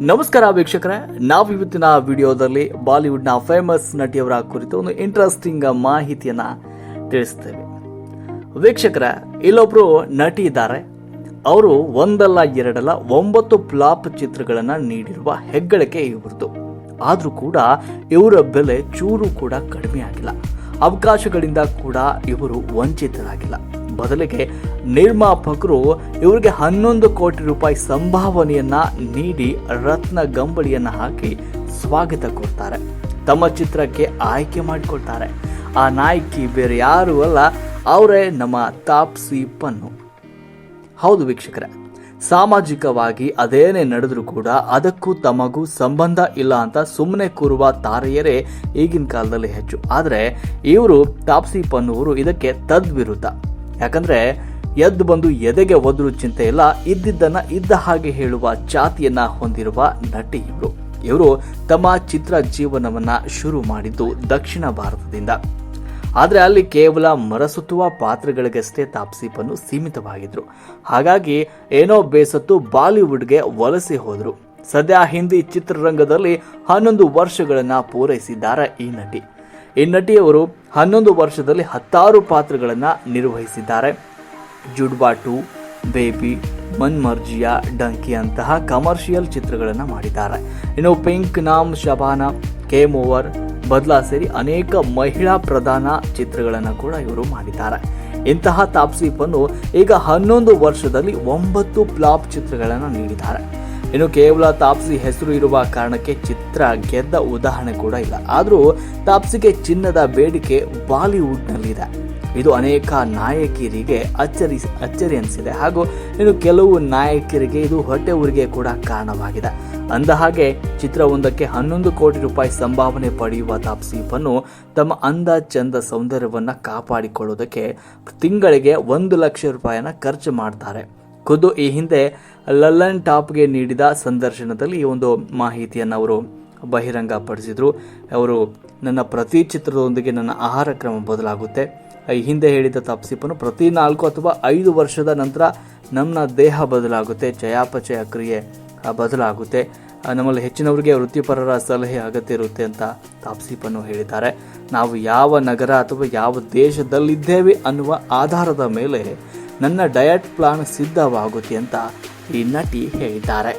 ನಮಸ್ಕಾರ ವೀಕ್ಷಕರೇ. ನಾವು ಇವತ್ತಿನ ವಿಡಿಯೋದಲ್ಲಿ ಬಾಲಿವುಡ್ನ ಫೇಮಸ್ ನಟಿಯವರ ಕುರಿತು ಒಂದು ಇಂಟ್ರೆಸ್ಟಿಂಗ್ ಮಾಹಿತಿಯನ್ನ ತಿಳಿಸ್ತೇವೆ. ವೀಕ್ಷಕರ, ಇಲ್ಲೊಬ್ರು ನಟಿ ಇದ್ದಾರೆ. ಅವರು ಒಂದಲ್ಲ, ಎರಡಲ್ಲ, ಒಂಬತ್ತು ಫ್ಲಾಪ್ ಚಿತ್ರಗಳನ್ನು ನೀಡಿರುವ ಹೆಗ್ಗಳಿಕೆ ಇವ್ರದ್ದು. ಆದರೂ ಕೂಡ ಇವರ ಬೆಲೆ ಚೂರು ಕೂಡ ಕಡಿಮೆ ಆಗಿಲ್ಲ. ಅವಕಾಶಗಳಿಂದ ಕೂಡ ಇವರು ವಂಚಿತರಾಗಿಲ್ಲ. ಬದಲಿಗೆ ನಿರ್ಮಾಪಕರು ಇವರಿಗೆ ಹನ್ನೊಂದು ಕೋಟಿ ರೂಪಾಯಿ ಸಂಭಾವನೆಯನ್ನ ನೀಡಿ ರತ್ನ ಗಂಬಳಿಯನ್ನ ಹಾಕಿ ಸ್ವಾಗತ ಕೊಡ್ತಾರೆ. ತಮ್ಮ ಚಿತ್ರಕ್ಕೆ ಆಯ್ಕೆ ಮಾಡಿಕೊಳ್ತಾರೆ. ಆ ನಾಯಕಿ ಬೇರೆ ಯಾರು ಅಲ್ಲ, ಅವರೇ ನಮ್ಮ ತಾಪ್ಸಿ ಪನ್ನು ಹೌದು ವೀಕ್ಷಕರೇ ಸಾಮಾಜಿಕವಾಗಿ ಅದೇನೇ ನಡೆದರೂ ಕೂಡ ಅದಕ್ಕೂ ತಮಗೂ ಸಂಬಂಧ ಇಲ್ಲ ಅಂತ ಸುಮ್ಮನೆ ಕೂರುವ ತಾರೆಯರೇ ಈಗಿನ ಕಾಲದಲ್ಲಿ ಹೆಚ್ಚು. ಆದರೆ ಇವರು ತಾಪ್ಸಿ ಪನ್ನುವರು ಇದಕ್ಕೆ ತದ್ವಿರುದ್ಧ. ಯಾಕಂದ್ರೆ ಎದ್ದು ಬಂದು ಎದೆಗೆ ಒದ್ರು ಚಿಂತೆ ಇಲ್ಲ, ಇದ್ದಿದ್ದನ್ನ ಇದ್ದ ಹಾಗೆ ಹೇಳುವ ಜಾತಿಯನ್ನ ಹೊಂದಿರುವ ನಟಿ ಇವರು. ಇವರು ತಮ್ಮ ಚಿತ್ರ ಜೀವನವನ್ನ ಶುರು ಮಾಡಿದ್ದು ದಕ್ಷಿಣ ಭಾರತದಿಂದ. ಆದರೆ ಅಲ್ಲಿ ಕೇವಲ ಮರಸುತ್ತುವ ಪಾತ್ರಗಳಿಗಷ್ಟೇ ತಾಪ್ಸಿ ಪನ್ನು ಸೀಮಿತವಾಗಿದ್ರು. ಹಾಗಾಗಿ ಏನೋ ಬೇಸತ್ತು ಬಾಲಿವುಡ್ಗೆ ವಲಸೆ ಹೋದರು. ಸದ್ಯ ಹಿಂದಿ ಚಿತ್ರರಂಗದಲ್ಲಿ ಹನ್ನೊಂದು ವರ್ಷಗಳನ್ನು ಪೂರೈಸಿದ್ದಾರೆ ಈ ನಟಿ. ಈ ನಟಿಯವರು ಹನ್ನೊಂದು ವರ್ಷದಲ್ಲಿ ಹತ್ತಾರು ಪಾತ್ರಗಳನ್ನು ನಿರ್ವಹಿಸಿದ್ದಾರೆ. ಜುಡ್ಬಾ ಟು, ಬೇಬಿ, ಮನ್ಮರ್ಜಿಯಾ, ಡಂಕಿ ಅಂತಹ ಕಮರ್ಷಿಯಲ್ ಚಿತ್ರಗಳನ್ನು ಮಾಡಿದ್ದಾರೆ. ಇನ್ನು Pink Naam Shabana, Game Over Badla ಸೇರಿ ಅನೇಕ ಮಹಿಳಾ ಪ್ರಧಾನ ಚಿತ್ರಗಳನ್ನು ಕೂಡ ಇವರು ಮಾಡಿದ್ದಾರೆ. ಇಂತಹ ತಾಪ್ಸಿ ಪನ್ನು ಈಗ ಹನ್ನೊಂದು ವರ್ಷದಲ್ಲಿ ಒಂಬತ್ತು ಪ್ಲಾಪ್ ಚಿತ್ರಗಳನ್ನು ನೀಡಿದ್ದಾರೆ. ಇನ್ನು ಕೇವಲ ತಾಪ್ಸಿ ಹೆಸರು ಇರುವ ಕಾರಣಕ್ಕೆ ಚಿತ್ರ ಗೆದ್ದ ಉದಾಹರಣೆ ಕೂಡ ಇಲ್ಲ. ಆದರೂ ತಾಪ್ಸಿಗೆ ಚಿನ್ನದ ಬೇಡಿಕೆ ಬಾಲಿವುಡ್ನಲ್ಲಿದೆ. ಇದು ಅನೇಕ ನಾಯಕಿಯರಿಗೆ ಅಚ್ಚರಿ ಅಚ್ಚರಿ ಅನಿಸಿದೆ. ಹಾಗೂ ಇನ್ನು ಕೆಲವು ನಾಯಕಿಯರಿಗೆ ಇದು ಹೊಟ್ಟೆ ಊರಿಗೆ ಕೂಡ ಕಾರಣವಾಗಿದೆ. ಅಂದ ಹಾಗೆ ಚಿತ್ರವೊಂದಕ್ಕೆ ಹನ್ನೊಂದು ಕೋಟಿ ರೂಪಾಯಿ ಸಂಭಾವನೆ ಪಡೆಯುವ ತಾಪ್ಸೀಪನ್ನು ತಮ್ಮ ಅಂದ ಚಂದ ಸೌಂದರ್ಯವನ್ನು ಕಾಪಾಡಿಕೊಳ್ಳುವುದಕ್ಕೆ ತಿಂಗಳಿಗೆ ಒಂದು ಲಕ್ಷ ರೂಪಾಯಿಯನ್ನು ಖರ್ಚು ಮಾಡ್ತಾರೆ. ಖುದ್ದು ಈ ಹಿಂದೆ ಲಲ್ಲನ್ ಟಾಪ್ಗೆ ನೀಡಿದ ಸಂದರ್ಶನದಲ್ಲಿ ಈ ಒಂದು ಮಾಹಿತಿಯನ್ನು ಅವರು ಬಹಿರಂಗಪಡಿಸಿದರು. ಅವರು, ನನ್ನ ಪ್ರತಿ ಚಿತ್ರದೊಂದಿಗೆ ನನ್ನ ಆಹಾರ ಕ್ರಮ ಬದಲಾಗುತ್ತೆ. ಈ ಹಿಂದೆ ಹೇಳಿದ ತಪ್ಸಿಪನು ಪ್ರತಿ ನಾಲ್ಕು ಅಥವಾ ಐದು ವರ್ಷದ ನಂತರ ನಮ್ಮ ದೇಹ ಬದಲಾಗುತ್ತೆ. ಚಯಾಪಚಯ ಕ್ರಿಯೆ ಬದಲಾಗುತ್ತೆ. ನಮ್ಮಲ್ಲಿ ಹೆಚ್ಚಿನವರಿಗೆ ವೃತ್ತಿಪರರ ಸಲಹೆ ಅಗತ್ಯ ಇರುತ್ತೆ ಅಂತ ತಾಪ್ಸಿಪನ್ನು ಹೇಳಿದ್ದಾರೆ. ನಾವು ಯಾವ ನಗರ ಅಥವಾ ಯಾವ ದೇಶದಲ್ಲಿದ್ದೇವೆ ಅನ್ನುವ ಆಧಾರದ ಮೇಲೆ ನನ್ನ ಡಯಟ್ ಪ್ಲಾನ್ ಸಿದ್ಧವಾಗುತ್ತೆ ಅಂತ ಈ ನಟಿ ಹೇಳಿದ್ದಾರೆ.